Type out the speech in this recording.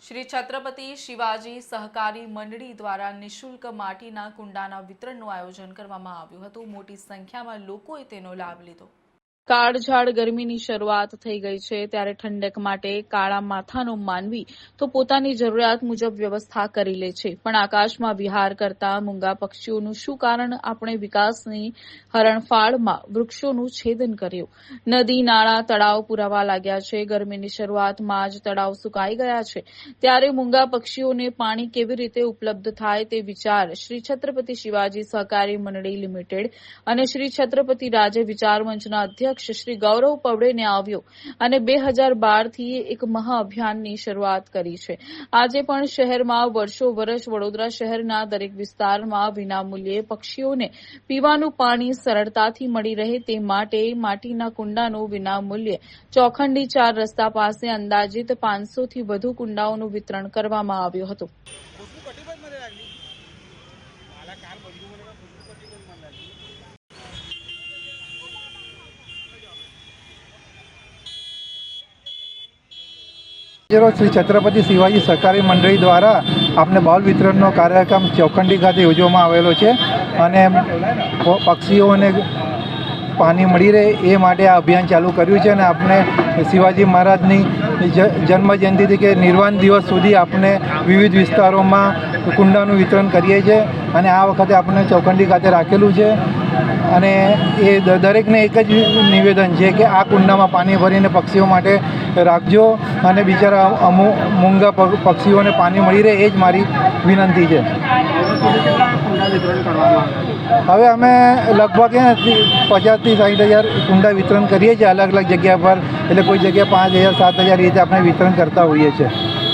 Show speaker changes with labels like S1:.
S1: શ્રી છત્રપતિ શિવાજી સહકારી મંડળી દ્વારા નિઃશુલ્ક માટીના કુંડાના વિતરણનું આયોજન કરવામાં આવ્યું હતું. મોટી સંખ્યામાં લોકોએ તેનો લાભ લીધો. કાળઝાળ ગરમીની શરૂઆત થઈ ગઈ છે ત્યારે ઠંડક માટે કાળા માથાનો માનવી તો પોતાની જરૂરિયાત મુજબ વ્યવસ્થા કરી લે છે. પણ આકાશમાં વિહાર કરતા મૂંગા પક્ષીઓનું શું કારણ? આપણે વિકાસની હરણફાળમાં વૃક્ષોનું છેદન કર્યું. નદી, નાળા, તળાવ પુરાવા લાગ્યા છે. ગરમીની શરૂઆતમાં જ તળાવ સુકાઈ ગયા છે. ત્યારે મૂંગા પક્ષીઓને પાણી કેવી રીતે ઉપલબ્ધ થાય તે વિચાર શ્રી છત્રપતિ શિવાજી સહકારી મંડળી લિમિટેડ અને શ્રી છત્રપતિ રાજે વિચાર મંચના અધ્યક્ષ શ્રી ગૌરવ પવડેને આવ્યો અને બે હજાર બારથી એક મહાઅભિયાનની શરૂઆત કરી છે. આજે પણ શહેરમાં વર્ષો વર્ષ વડોદરા શહેરના દરેક વિસ્તારમાં વિનામૂલ્યે પક્ષીઓને પીવાનું પાણી સરળતાથી મળી રહે તે માટે માટીના કુંડાનું વિનામૂલ્યે ચોખંડી ચાર રસ્તા પાસે અંદાજિત પાંચસોથી વધુ કુંડાઓનું વિતરણ કરવામાં આવ્યું હતું.
S2: રોજ શ્રી છત્રપતિ શિવાજી સહકારી મંડળી દ્વારા આપને બાલ વિતરણનો કાર્યક્રમ ચોખંડી ખાતે યોજવામાં આવેલો છે અને પક્ષીઓને પાણી મળી રહે એ માટે આ અભિયાન ચાલુ કર્યું છે અને આપણે શિવાજી મહારાજની જન્મજયંતિથી જન્મ જયંતિથી કે નિર્વાણ દિવસ સુધી આપણે વિવિધ વિસ્તારોમાં કુંડાનું વિતરણ કરીએ છીએ અને આ વખતે આપણે ચોખંડી ખાતે રાખેલું છે. અને એ દરેકને એક જ નિવેદન છે કે આ કુંડામાં પાણી ભરીને પક્ષીઓ માટે રાખજો અને બિચારા અમુ, મૂંગા પક્ષીઓને પાણી મળી રહે, એ જ મારી વિનંતી છે. હવે અમે લગભગ પચાસથી સાઠ હજાર કુંડા વિતરણ કરીએ છીએ અલગ અલગ જગ્યા પર. એટલે કોઈ જગ્યાએ પાંચ હજાર, સાત હજાર રીતે આપણે વિતરણ કરતા હોઈએ છીએ.